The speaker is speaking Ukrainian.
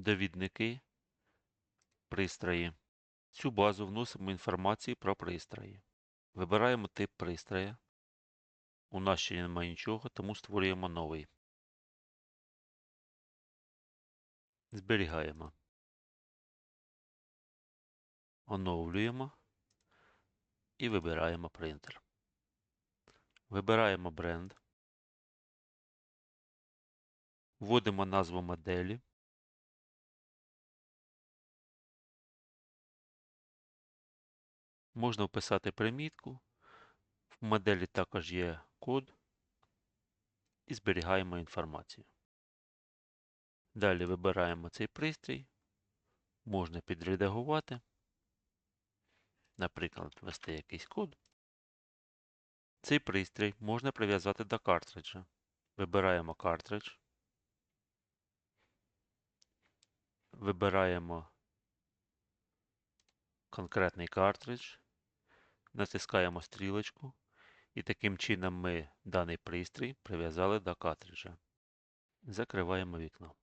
довідники, пристрої. В цю базу вносимо інформацію про пристрої. Вибираємо тип пристрою. У нас ще немає нічого, тому створюємо новий. Зберігаємо. Оновлюємо і вибираємо принтер. Вибираємо бренд. Вводимо назву моделі. Можна вписати примітку. В моделі також є код. І зберігаємо інформацію. Далі вибираємо цей пристрій. Можна підредагувати. Наприклад, ввести якийсь код. Цей пристрій можна прив'язати до картриджа. Вибираємо картридж. Вибираємо конкретний картридж, натискаємо стрілочку, і таким чином ми даний пристрій прив'язали до картриджа. Закриваємо вікно.